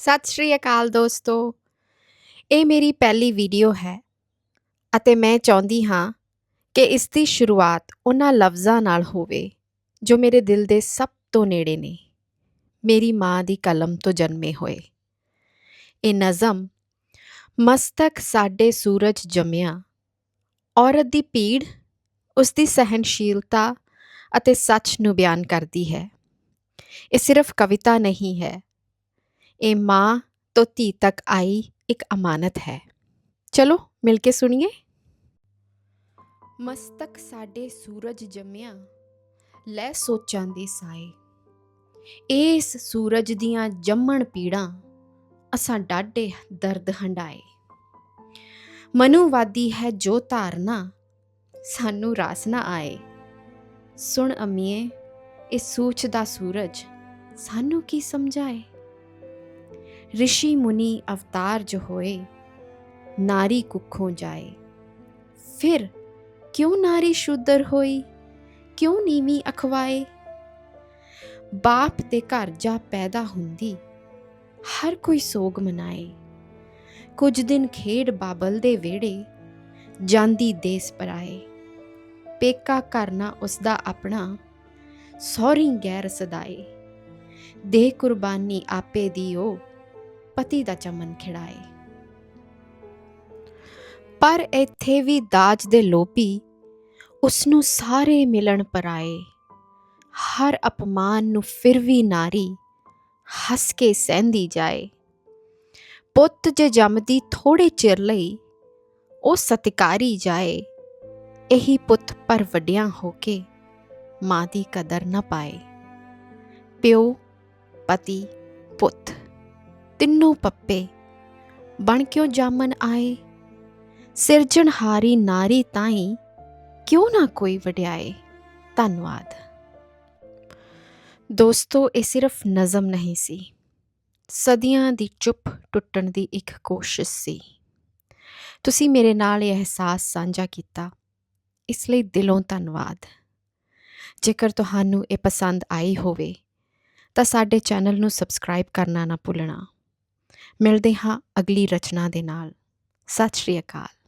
ਸਤਿ ਸ਼੍ਰੀ ਅਕਾਲ ਦੋਸਤੋ। ਇਹ ਮੇਰੀ ਪਹਿਲੀ ਵੀਡੀਓ ਹੈ ਅਤੇ ਮੈਂ ਚਾਹੁੰਦੀ ਹਾਂ ਕਿ ਇਸ ਦੀ ਸ਼ੁਰੂਆਤ ਉਹਨਾਂ ਲਫ਼ਜ਼ਾਂ ਨਾਲ ਹੋਵੇ ਜੋ ਮੇਰੇ ਦਿਲ ਦੇ ਸਭ ਤੋਂ ਨੇੜੇ ਨੇ। ਮੇਰੀ ਮਾਂ ਦੀ ਕਲਮ ਤੋਂ ਜਨਮੇ ਹੋਏ। ਇਹ ਨਜ਼ਮ ਮਸਤਕ ਸਾਡੇ ਸੂਰਜ ਜੰਮਿਆ। ਔਰਤ ਦੀ ਪੀੜ ਉਸ ਦੀ ਸਹਿਨਸ਼ੀਲਤਾ ਅਤੇ ਸੱਚ ਨੂੰ ਬਿਆਨ ਕਰਦੀ ਹੈ। ਇਹ ਸਿਰਫ ਕਵਿਤਾ ਨਹੀਂ ਹੈ ਇਹ ਮਾਂ ਤੋਂ ਧੀ ਤੱਕ ਆਈ ਇੱਕ ਅਮਾਨਤ ਹੈ ਚਲੋ ਮਿਲ ਕੇ ਸੁਣੀਏ ਮਸਤਕ ਸਾਡੇ ਸੂਰਜ ਜੰਮਿਆ ਲੈ ਸੋਚਾਂ ਦੇ ਸਾਏ ਇਸ ਸੂਰਜ ਦੀਆਂ ਜੰਮਣ ਪੀੜਾਂ ਅਸਾਂ ਡਾਢੇ ਦਰਦ ਹੰਡਾਏ ਮਨੁਵਾਦੀ ਹੈ ਜੋ ਧਾਰਨਾ ਸਾਨੂੰ ਰਾਸ ਨਾ ਆਏ ਸੁਣ ਅਮੀਏ ਇਹ ਸੂਚ ਦਾ ਸੂਰਜ ਸਾਨੂੰ ਕੀ ਸਮਝਾਏ ਰਿਸ਼ੀ ਮੁਨੀ ਅਵਤਾਰ ਜੋ ਹੋਏ, ਨਾਰੀ ਕੁੱਖੋਂ ਜਾਏ। ਫਿਰ ਕਿਉਂ ਨਾਰੀ ਸ਼ੂਦਰ ਹੋਈ? ਕਿਉਂ ਨੀਵੀਂ ਅਖਵਾਏ? ਬਾਪ ਦੇ ਘਰ ਜਾ ਪੈਦਾ ਹੁੰਦੀ, ਹਰ ਕੋਈ ਸੋਗ ਮਨਾਏ। ਕੁਝ ਦਿਨ ਖੇਡ ਬਾਬਲ ਦੇ ਵਿਹੜੇ, ਜਾਂਦੀ ਦੇਸ ਪਰਾਏ। ਪੇਕਾ ਕਰਨਾ ਉਸ ਦਾ ਆਪਣਾ ਸੌਰੀ ਗੈਰ ਸਦਾਏ। ਦੇ ਕੁਰਬਾਨੀ ਆਪੇ ਦੀ ਉਹ ਪਤੀ ਦਾ ਚਮਨ ਖਿੜਾਏ। ਪਰ ਇੱਥੇ ਵੀ ਦਾਜ ਦੇ ਲੋਭੀ ਉਸ ਨੂੰ ਸਾਰੇ ਮਿਲਣ ਪਰਾਏ ਹਰ ਅਪਮਾਨ ਨੂੰ ਫਿਰ ਵੀ ਨਾਰੀ ਹੱਸ ਕੇ ਸਹਿੰਦੀ ਜਾਏ। ਪੁੱਤ ਜੇ ਜੰਮਦੀ ਥੋੜੇ ਚਿਰ ਲਈ ਉਹ ਸਤਿਕਾਰੀ ਜਾਏ। ਇਹੀ ਪੁੱਤ ਪਰ ਵੱਡਿਆਂ ਹੋ ਕੇ ਮਾਂ ਦੀ ਕਦਰ ਨਾ ਪਾਏ। ਪਿਓ, ਪਤੀ, ਪੁੱਤ। ਤਿੰਨੋਂ ਪੱਪੇ। ਬਣ ਕਿਉਂ ਜਾਮਨ ਆਏ? ਸਿਰਜਣਹਾਰੀ ਨਾਰੀ ਤਾਈ ਕਿਉਂ ਨਾ ਕੋਈ ਵਡਿਆਏ? ਧੰਨਵਾਦ। ਦੋਸਤੋ, ਇਹ ਸਿਰਫ ਨਜ਼ਮ ਨਹੀਂ ਸੀ। ਸਦੀਆਂ ਦੀ ਚੁੱਪ ਟੁੱਟਣ ਦੀ ਇੱਕ ਕੋਸ਼ਿਸ਼ ਸੀ। ਤੁਸੀਂ ਮੇਰੇ ਨਾਲ ਇਹ ਅਹਿਸਾਸ ਸਾਂਝਾ ਕੀਤਾ। ਇਸ ਲਈ ਦਿਲੋਂ ਧੰਨਵਾਦ। ਜੇਕਰ ਤੁਹਾਨੂੰ ਇਹ ਪਸੰਦ ਆਈ ਹੋਵੇ, ਤਾਂ ਸਾਡੇ ਚੈਨਲ ਨੂੰ ਸਬਸਕ੍ਰਾਈਬ ਕਰਨਾ ਨਾ ਭੁੱਲਣਾ। ਮਿਲਦੇ ਹਾਂ ਅਗਲੀ ਰਚਨਾ ਦੇ ਨਾਲ। ਸਤਿ ਸ਼੍ਰੀ ਅਕਾਲ।